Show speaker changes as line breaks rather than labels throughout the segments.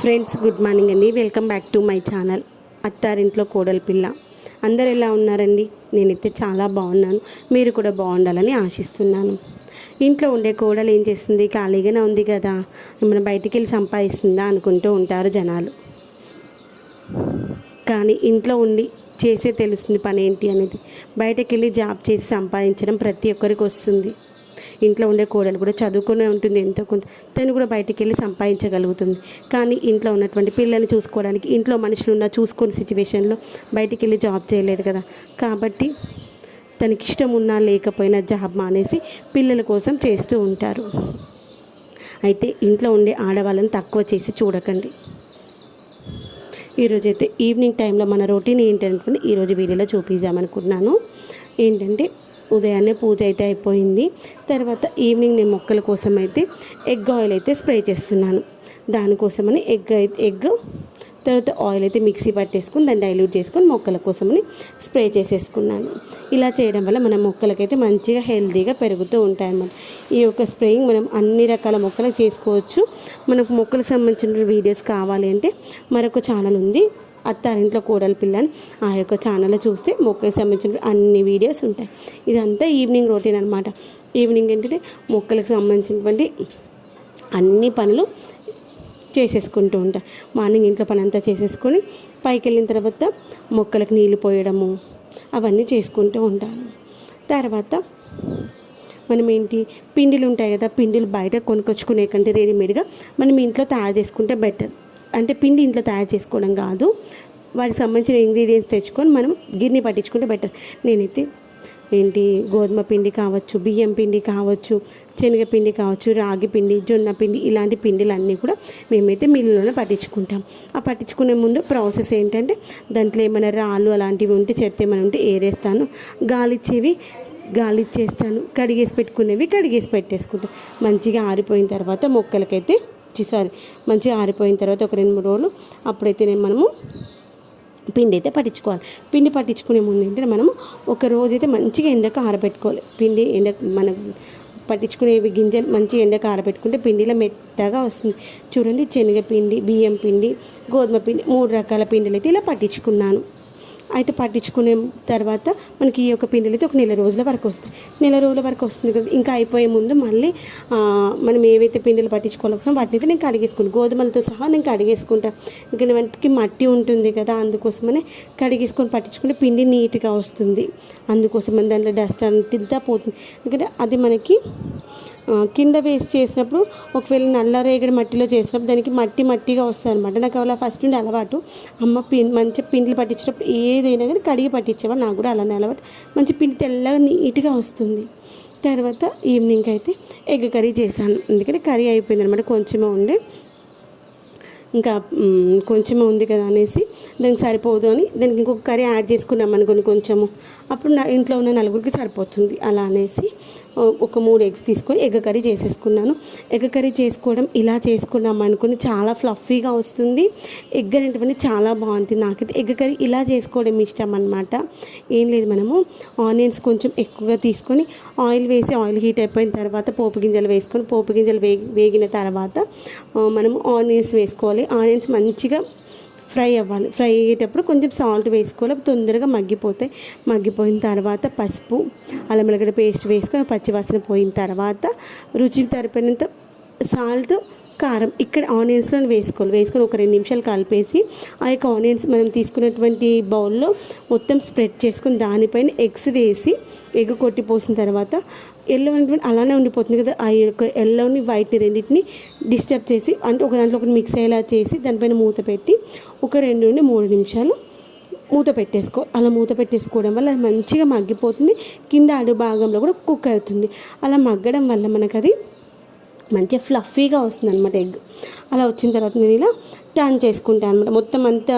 Friends good morning అండి. Welcome back to my channel అత్తారింట్లో కోడలి పిల్ల. అందరు ఎలా ఉన్నారండి? నేనైతే చాలా బాగున్నాను. మీరు కూడా బాగుండాలని ఆశిస్తున్నాను. ఇంట్లో ఉండే కోడలు ఏం చేస్తుంది? ఖాళీగానే ఉంది కదా. మనం బయటికి వెళ్ళి సంపాదిస్తుందా అనుకుంటూ ఉంటారు జనాలు. కానీ ఇంట్లో ఉండి చేసే తెలుస్తుంది పని ఏంటి అనేది. బయటకు వెళ్ళి జాబ్ చేసి సంపాదించడం ప్రతి ఒక్కరికి వస్తుంది. ఇంట్లో ఉండే కోడలు కూడా చదువుకునే ఉంటుంది ఎంతో కొంత. తను కూడా బయటికి వెళ్ళి సంపాదించగలుగుతుంది. కానీ ఇంట్లో ఉన్నటువంటి పిల్లల్ని చూసుకోవడానికి ఇంట్లో మనుషులు ఉన్న చూసుకునే సిచ్యువేషన్లో బయటికి వెళ్ళి జాబ్ చేయలేదు కదా. కాబట్టి తనకి ఇష్టం ఉన్నా లేకపోయినా జాబ్ మానేసి పిల్లల కోసం చేస్తూ ఉంటారు. అయితే ఇంట్లో ఉండే ఆడవాళ్ళని తక్కువ చేసి చూడకండి. ఈరోజైతే ఈవినింగ్ టైంలో మన రొటీన్ ఏంటంటే ఈరోజు వీడియోలో చూపిద్దామనుకుంటున్నాను. ఏంటంటే ఉదయాన్నే పూజ అయితే అయిపోయింది. తర్వాత ఈవినింగ్ నేను మొక్కల కోసం అయితే ఎగ్ ఆయిల్ అయితే స్ప్రే చేస్తున్నాను. దానికోసమని ఎగ్ అయితే ఎగ్ తర్వాత ఆయిల్ అయితే మిక్సీ పట్టేసుకుని దాన్ని డైల్యూట్ చేసుకొని మొక్కల కోసమని స్ప్రే చేసేసుకున్నాను. ఇలా చేయడం వల్ల మన మొక్కలకైతే మంచిగా హెల్తీగా పెరుగుతూ ఉంటాయి అన్నమాట ఈ యొక్క స్ప్రేయింగ్ మనం అన్ని రకాల మొక్కలకు చేసుకోవచ్చు. మనకు మొక్కలకు సంబంధించిన వీడియోస్ కావాలి అంటే మరొక ఛానల్ ఉంది. అత్తారింట్లో కూరల పిల్లని ఆ యొక్క ఛానల్లో చూస్తే మొక్కలకు సంబంధించిన అన్ని వీడియోస్ ఉంటాయి. ఇదంతా ఈవినింగ్ రొటీన్ అనమాట ఈవినింగ్ ఏంటంటే మొక్కలకు సంబంధించినటువంటి అన్ని పనులు చేసేసుకుంటూ ఉంటా. మార్నింగ్ ఇంట్లో పని అంతా చేసేసుకొని పైకి వెళ్ళిన తర్వాత మొక్కలకు నీళ్ళు పోయడము అవన్నీ చేసుకుంటూ ఉంటాను. తర్వాత మనం ఏంటి పిండిలు ఉంటాయి కదా పిండిలు బయట కొనుక్కొచ్చుకునే కంటే రెడీమేడ్గా మనం ఇంట్లో తయారు చేసుకుంటే బెటర్ అంటే పిండి ఇంట్లో తయారు చేసుకోవడం కాదు. వాటికి సంబంధించిన ఇంగ్రీడియంట్స్ తెచ్చుకొని మనం గిన్నె పట్టించుకుంటే బెటర్ నేనైతే ఏంటి గోధుమ పిండి కావచ్చు బియ్యం పిండి కావచ్చు శనగపిండి కావచ్చు రాగి పిండి జొన్న పిండి ఇలాంటి పిండిలన్నీ కూడా మేమైతే మిల్లులోనే పట్టించుకుంటాం. ఆ పట్టించుకునే ముందు ప్రాసెస్ ఏంటంటే దాంట్లో ఏమైనా రాళ్ళు అలాంటివి ఉంటే చెత్త ఏమైనా ఉంటే ఏరేస్తాను. గాలిచ్చేవి గాలిచ్చేస్తాను. కడిగేసి పెట్టుకునేవి కడిగేసి పెట్టేసుకుంటాను. మంచిగా ఆరిపోయిన తర్వాత మొక్కలకైతే సారీ మంచిగా ఆరిపోయిన తర్వాత ఒక రెండు మూడు రోజులు అప్పుడైతే మనము పిండి అయితే పట్టించుకోవాలి. పిండి పట్టించుకునే ముందు ఏంటంటే మనము ఒక రోజైతే మంచిగా ఎండకు ఆరబెట్టుకోవాలి. పిండి ఎండ మన పట్టించుకునేవి గింజలు మంచిగా ఎండకు ఆరబెట్టుకుంటే పిండిలో మెత్తగా వస్తుంది. చూడండి శనగపిండి బియ్యం పిండి గోధుమ పిండి మూడు రకాల పిండిలు అయితే ఇలా పట్టించుకున్నాను. అయితే పట్టించుకునే తర్వాత మనకి ఈ యొక్క పిండిలు అయితే ఒక నెల రోజుల వరకు వస్తాయి. నెల రోజుల వరకు వస్తుంది కదా. ఇంకా అయిపోయే ముందు మళ్ళీ మనం ఏవైతే పిండిలు పట్టించుకోవాలనుకున్నా వాటిని అయితే నేను కడిగేసుకుంటాను గోధుమలతో సహా నేను కడిగేసుకుంటాను ఎందుకంటే వాటికి మట్టి ఉంటుంది కదా అందుకోసమనే కడిగేసుకొని పట్టించుకుంటే పిండి నీట్గా వస్తుంది. అందుకోసం దాంట్లో డస్ట్ అంతా పోతుంది. ఎందుకంటే అది మనకి కింద వేసి చేసినప్పుడు ఒకవేళ నల్ల రేగడి మట్టిలో చేసినప్పుడు దానికి మట్టి మట్టిగా వస్తుంది అనమాట నాకు అలా ఫస్ట్ నుండి అలవాటు. అమ్మ పిన్ మంచి పిండిలు పట్టించినప్పుడు ఏదైనా కానీ కడిగి పట్టించేవాళ్ళు. నాకు కూడా అలానే అలవాటు. మంచి పిండి తెల్లగా నీట్గా వస్తుంది. తర్వాత ఈవినింగ్ అయితే ఎగ్ కర్రీ చేశాను. ఎందుకంటే కర్రీ అయిపోయింది అనమాట కొంచెమే ఉండే. ఇంకా కొంచెమే ఉంది కదా అనేసి దానికి సరిపోదు అని దానికి ఇంకొక కర్రీ యాడ్ చేసుకున్నాం అనుకోని కొంచెము. అప్పుడు నా ఇంట్లో ఉన్న నలుగురికి సరిపోతుంది. అలా అనేసి ఒక మూడు ఎగ్స్ తీసుకొని ఎగ్ కర్రీ చేసేసుకున్నాను. ఎగ్ కర్రీ చేసుకోవడం ఇలా చేసుకున్నాం అనుకుని చాలా ఫ్లఫీగా వస్తుంది. ఎగ్ అనేటువంటి చాలా బాగుంటుంది. నాకైతే ఎగ్ కర్రీ ఇలా చేసుకోవడం ఇష్టం అనమాట ఏం లేదు మనము ఆనియన్స్ కొంచెం ఎక్కువగా తీసుకొని ఆయిల్ వేసి ఆయిల్ హీట్ అయిపోయిన తర్వాత పోపు గింజలు వేసుకొని పోపు గింజలు వేగిన తర్వాత మనము ఆనియన్స్ వేసుకోవాలి. ఆనియన్స్ మంచిగా ఫ్రై అవ్వాలి. ఫ్రై అయ్యేటప్పుడు కొంచెం సాల్ట్ వేసుకోవాలి. తొందరగా మగ్గిపోతాయి. మగ్గిపోయిన తర్వాత పసుపు అల్లం వెల్లిగడ్డ పేస్ట్ వేసుకొని పచ్చివాసన పోయిన తర్వాత రుచికి సరిపోయినంత సాల్ట్ కారం. ఇక్కడ ఆనియన్స్లో వేసుకోవాలి. వేసుకొని ఒక రెండు నిమిషాలు కలిపేసి ఆ యొక్క ఆనియన్స్ మనం తీసుకున్నటువంటి బౌల్లో మొత్తం స్ప్రెడ్ చేసుకొని దానిపైన ఎగ్స్ వేసి ఎగ్ కొట్టి పోసిన తర్వాత ఎల్లో అనేటువంటి అలానే ఉండిపోతుంది కదా. ఆ యొక్క ఎల్లోని వైట్ని రెండింటిని డిస్టర్బ్ చేసి అంటే ఒక దాంట్లో ఒకటి మిక్స్ అయ్యేలా చేసి దానిపైన మూత పెట్టి ఒక రెండు నుండి మూడు నిమిషాలు మూత పెట్టేసుకో. అలా మూత పెట్టేసుకోవడం వల్ల అది మంచిగా మగ్గిపోతుంది. కింద అడు భాగంలో కూడా కుక్ అవుతుంది. అలా మగ్గడం వల్ల మనకు అది మంచిగా ఫ్లఫీగా వస్తుంది అనమాట ఎగ్. అలా వచ్చిన తర్వాత నేను ఇలా టర్న్ చేసుకుంటాను అనమాట మొత్తం అంతా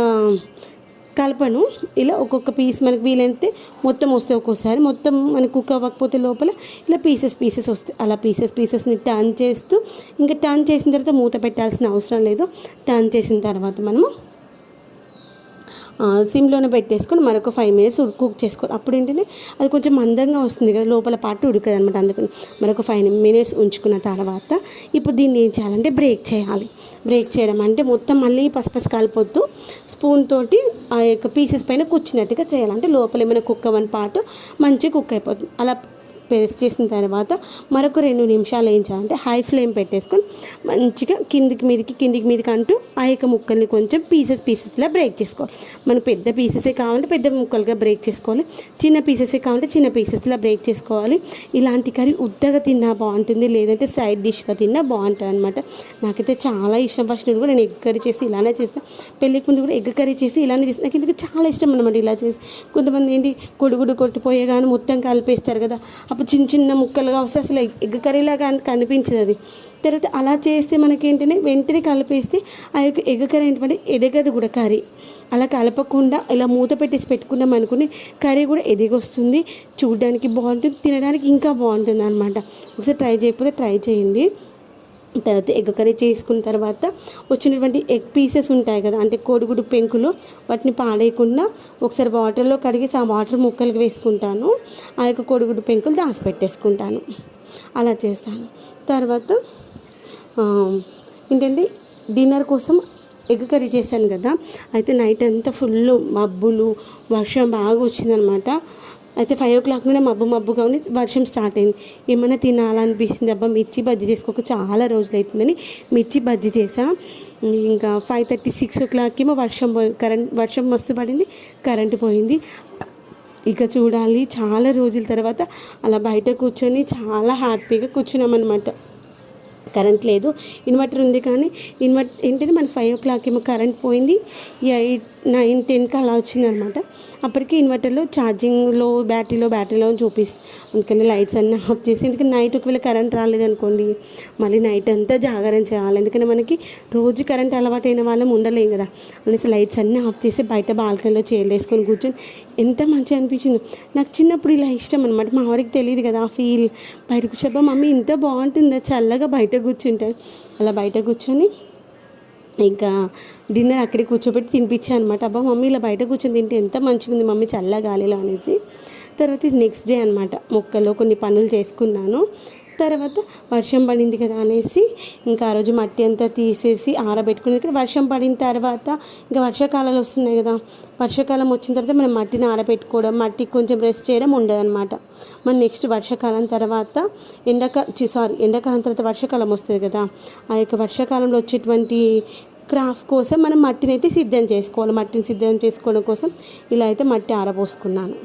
కలపను. ఇలా ఒక్కొక్క పీస్ మనకి వీలైతే మొత్తం వస్తే ఒక్కోసారి. మొత్తం మనకు కుక్ అవ్వకపోతే లోపల ఇలా పీసెస్ పీసెస్ వస్తాయి. అలా పీసెస్ పీసెస్ని టర్న్ చేస్తూ ఇంకా టర్న్ చేసిన తర్వాత మూత పెట్టాల్సిన అవసరం లేదు. టర్న్ చేసిన తర్వాత మనము సిమ్లోనే పెట్టేసుకొని మరొక ఫైవ్ మినిట్స్ కుక్ చేసుకోవాలి అప్పుడు ఏంటంటే అది కొంచెం మందంగా వస్తుంది కదా లోపల పాటు ఉడకదు అనమాట అందుకని మరొక ఫైవ్ మినిట్స్ ఉంచుకున్న తర్వాత ఇప్పుడు దీన్ని ఏం చేయాలంటే బ్రేక్ చేయాలి. బ్రేక్ చేయడం అంటే మొత్తం మళ్ళీ పసుపసు కలిపొద్దు స్పూన్ తోటి ఆ యొక్క పీసెస్ పైన కూర్చున్నట్టుగా చేయాలి. అంటే లోపల ఏమైనా కుక్ అవ్వని పాటు మంచిగా కుక్ అయిపోతుంది. అలా పేస్ట్ చేసిన తర్వాత మరొక రెండు నిమిషాలు ఏం చేయాలంటే హై ఫ్లేమ్ పెట్టేసుకొని మంచిగా కిందికి మీదకి కిందికి మీదకి అంటూ ఆ యొక్క ముక్కల్ని కొంచెం పీసెస్ పీసెస్లా బ్రేక్ చేసుకోవాలి. మనకు పెద్ద పీసెసే కావాలంటే పెద్ద ముక్కలుగా బ్రేక్ చేసుకోవాలి. చిన్న పీసెసే కావాలంటే చిన్న పీసెస్లా బ్రేక్ చేసుకోవాలి. ఇలాంటి కర్రీ ఉద్దగా తిన్నా బాగుంటుంది లేదంటే సైడ్ డిష్గా తిన్నా బాగుంటుంది అనమాట నాకైతే చాలా ఇష్టం. ఫస్ట్ నేను కూడా నేను ఎగ్ కర్రీ చేసి ఇలానే చేస్తాను పెళ్ళికి ముందు కూడా ఎగ్ కర్రీ చేసి ఇలానే చేస్తాను నాకు ఎందుకు చాలా ఇష్టం అనమాట ఇలా చేసి. కొంతమంది ఏంటి కొడుగుడు కొట్టిపోయే కానీ మొత్తం కలిపేస్తారు కదా. అప్పుడు చిన్న చిన్న ముక్కలుగా వస్తే అసలు ఎగ్ కర్రీలాగా కనిపించదు అది. తర్వాత అలా చేస్తే మనకేంటంటే వెంటనే కలిపేస్తే ఆ యొక్క ఎగ్ కర్రీ ఏంటంటే ఎదగదు కూడా కర్రీ. అలా కలపకుండా ఇలా మూత పెట్టేసి పెట్టుకున్నాం అనుకుని కర్రీ కూడా ఎదిగొస్తుంది. చూడడానికి బాగుంటుంది తినడానికి ఇంకా బాగుంటుంది అనమాట ఒకసారి ట్రై చేయకపోతే ట్రై చేయండి. తర్వాత ఎగ్ కర్రీ చేసుకున్న తర్వాత వచ్చినటువంటి ఎగ్ పీసెస్ ఉంటాయి కదా అంటే కోడిగుడు పెంకులు వాటిని పాడేయకుండా ఒకసారి వాటర్లో కడిగేసి ఆ వాటర్ ముక్కలకి వేసుకుంటాను. ఆ యొక్క కోడిగుడు పెంకులు దాచిపెట్టేసుకుంటాను. అలా చేస్తాను. తర్వాత ఏంటంటే డిన్నర్ కోసం ఎగ్ కర్రీ చేశాను కదా అయితే నైట్ అంతా ఫుల్ మబ్బులు వర్షం బాగా వచ్చిందనమాట. అయితే ఫైవ్ ఓ క్లాక్ నుండి మబ్బు మబ్బుగా ఉంది వర్షం స్టార్ట్ అయింది. ఏమైనా తినాలనిపిస్తుంది? అబ్బా మిర్చి బజ్జీ చేసుకోక చాలా రోజులు అవుతుందని మిర్చి బజ్జీ చేసా. ఇంకా five thirty six o'clock ఏమో వర్షం పో కరెంట్ వర్షం మస్తు పడింది కరెంటు పోయింది. ఇక చూడాలి చాలా రోజుల తర్వాత అలా బయట కూర్చొని చాలా హ్యాపీగా కూర్చున్నామన్నమాట కరెంట్ లేదు ఇన్వర్టర్ ఉంది కానీ ఇన్వర్ట్ ఏంటంటే మన ఫైవ్ ఓ క్లాక్ ఏమో కరెంట్ పోయింది ఎయిట్ నైన్ టెన్కి అలా వచ్చిందనమాట అప్పటికి ఇన్వర్టర్లో ఛార్జింగ్లో బ్యాటరీలో బ్యాటరీలో అని చూపిస్తుంది అందుకని లైట్స్ అన్నీ ఆఫ్ చేసి ఎందుకంటే నైట్ ఒకవేళ కరెంట్ రాలేదనుకోండి మళ్ళీ నైట్ అంతా జాగరణ చేయాలి. ఎందుకంటే మనకి రోజు కరెంట్ అలవాటైన వాళ్ళం ఉండలేం కదా. అనేసి లైట్స్ అన్నీ ఆఫ్ చేసి బయట బాల్కనీలో చేర్లు వేసుకొని కూర్చొని ఎంత మంచిగా అనిపించిందో. నాకు చిన్నప్పుడు ఇలా ఇష్టం అనమాట మా వారికి తెలియదు కదా ఆ ఫీల్. బయట కూర్చోబ్బా మమ్మీ ఇంత బాగుంటుందా? చల్లగా బయట కూర్చుంటాను అలా బయట కూర్చొని ఇంకా డిన్నర్ అక్కడే కూర్చోబెట్టి తినిపించాను అనమాట అబ్బా మమ్మీ ఇలా బయట కూర్చొని తింటే ఎంత మంచిగా ఉంది మమ్మీ చల్ల గాలిలో అనేసి. తర్వాత నెక్స్ట్ డే అనమాట మొక్కలో కొన్ని పనులు చేసుకున్నాను. తర్వాత వర్షం పడింది కదా అనేసి ఇంకా ఆ రోజు మట్టి అంతా తీసేసి ఆరబెట్టుకుని ఇక్కడ వర్షం పడిన తర్వాత ఇంకా వర్షాకాలాలు వస్తున్నాయి కదా. వర్షాకాలం వచ్చిన తర్వాత మనం మట్టిని ఆరబెట్టుకోవడం మట్టి కొంచెం రెస్ట్ చేయడం ఉండదన్నమాట. మన నెక్స్ట్ వర్షాకాలం తర్వాత ఎండాక సారీ ఎండాకాలం తర్వాత వర్షాకాలం వస్తుంది కదా. ఆ యొక్క వర్షాకాలంలో వచ్చేటువంటి క్రాఫ్ట్ కోసం మనం మట్టిని అయితే సిద్ధం చేసుకోవాలి. మట్టిని సిద్ధం చేసుకోవడం కోసం ఇలా అయితే మట్టి ఆరబోసుకున్నాను.